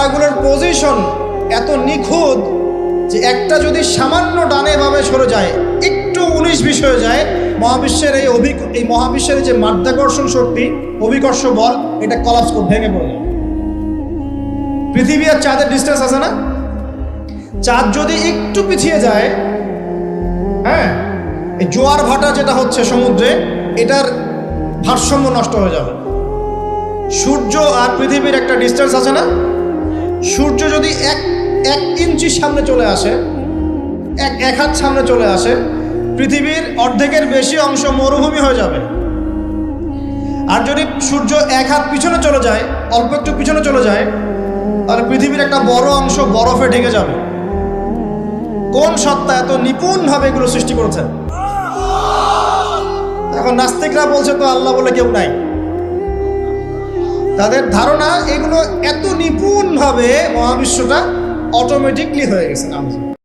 তারাগুলোর position এত নিখুঁত যে একটা যদি সামান্য ডানে ভাবে সরে যায়, একটু উনিশ বিশ হয়ে যায়, মহাবিশ্বের এই অভি এই মহাবিশ্বের যে মাধ্যাকর্ষণ শক্তি, অভিকর্ষ বল, এটা কলাপস ভেঙে পড়ে পৃথিবী আর চাঁদের ডিস্টেন্স আছে না? চাঁদ যদি একটু পিছিয়ে যায় হ্যাঁ এই জোয়ার ভাটা যেটা হচ্ছে সমুদ্রে, এটার ভারসাম্য নষ্ট হয়ে যাবে। সূর্য আর পৃথিবীর একটা ডিস্টেন্স আছে না? সূর্য যদি এক এক ইঞ্চি সামনে চলে আসে, এক এক হাত সামনে চলে আসে, পৃথিবীর অর্ধেকের বেশি অংশ মরুভূমি হয়ে যাবে। আর যদি সূর্য এক হাত পিছনে চলে যায়, অল্প একটু পিছনে চলে যায়, তাহলে পৃথিবীর একটা বড় অংশ বরফে ঢেকে যাবে। কোন সত্তা এত নিপুণভাবে এগুলো সৃষ্টি করেছেন এখন নাস্তিকরা বলছে তো আল্লাহ বলে কেউ নাই। তাদের ধারণা এগুলো এত নিপুণভাবে মহাবিশ্বটা অটোমেটিকলি হয়ে গেছে নাম